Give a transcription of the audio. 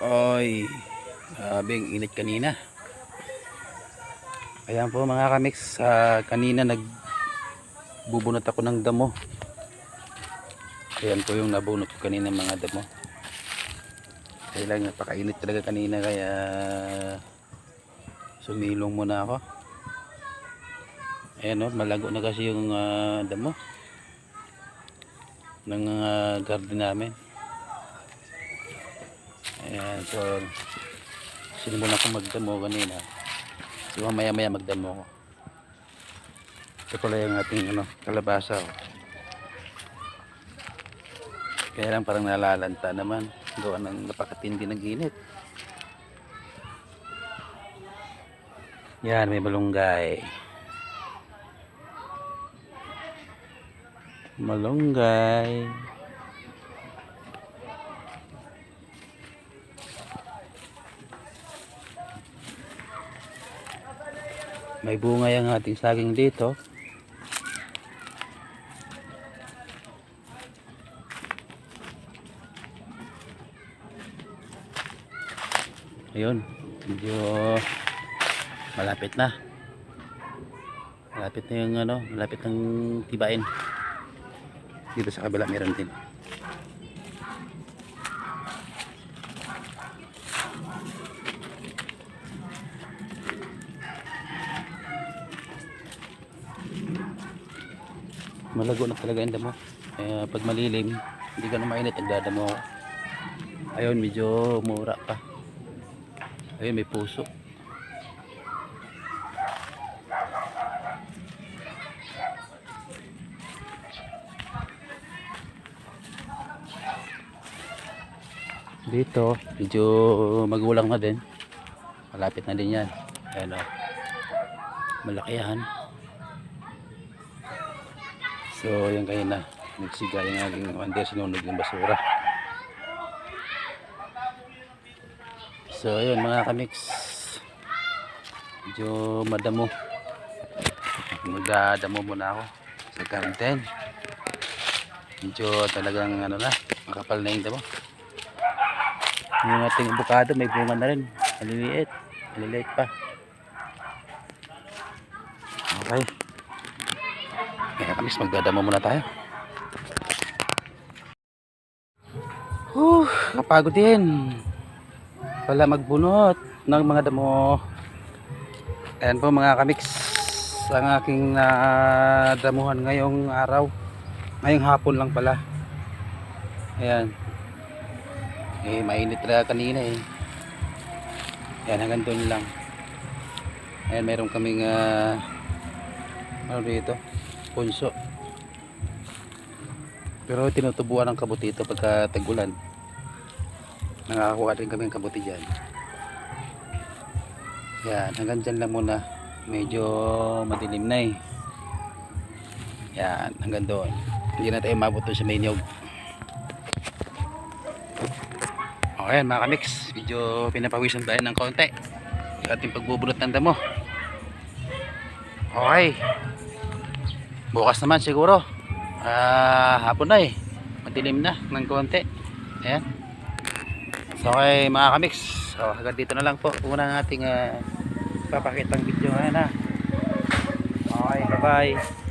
Oy, grabing init kanina. Ayan po mga kamix, ah, kanina nagbubunot ako ng damo. Ayan po yung nabunot ko kanina mga damo. Kaya lang napakainit talaga kanina kaya sumilong muna ako. Ayan o, malago na kasi yung ah, damo ng ah, garden namin. Ayan, so sinimulan ko magdamo kanina. So mamaya maya magdamo ko. Ito pala yung ating ano, kalabasa. Oh. Kaya lang parang nalalanta naman. Gawa ng napakatindi ng init. Yan, may malunggay. Malunggay. May bunga yung ating saging dito. Ayun, medyo malapit na. Malapit na yung ano, malapit ng tibain. Dito sa kabila meron din. Malago na talaga yung damo. Eh, pag malilim hindi ka na mainit nagdadamo ako ayun medyo mura pa. Ayun may puso. Dito medyo magulang na din. Malapit na din yan. Ayun o malaki yan So, yan kayo na. Nagsiga yung aking under sinunog yung basura. So, ayun mga kamix. Medyo madamo. Magdadamo muna ako sa garden. Medyo talagang ano na, makapal na yung damo. Yung ating avocado may bunga na rin. Maliliit. Maliliit pa. Okay. Kaya kami magdadamo muna tayo. Huh, kapagod din. Wala magbunot ng mga damo. Ayan po mga kamix. Ang aking nadamuhan ngayong araw. Ngayong hapon lang pala. Ayan. Eh, mainit talaga kanina eh. Ayan, hanggang doon lang. Ayan, meron kaming ah, ano dito? Punso. Pero tinutubuan ng kabuti ito pagka tagulan. Nakakakuha din kami ng kabuti dyan. Yan hanggang dyan lang muna. Medyo madilim na eh. Yan hanggang doon. Hindi na tayo mabot sa may niyog okay mga kamix. Medyo pinapawisan tayo ng konti? Sa ating pagbubunot ng damo. Okay bukas naman siguro. Ah hapon na eh. Madilim na ng konti. Ayan. So okay mga kamix. So hanggang dito na lang po. Una ng ating uh, papakitang video. Ayan ha okay bye bye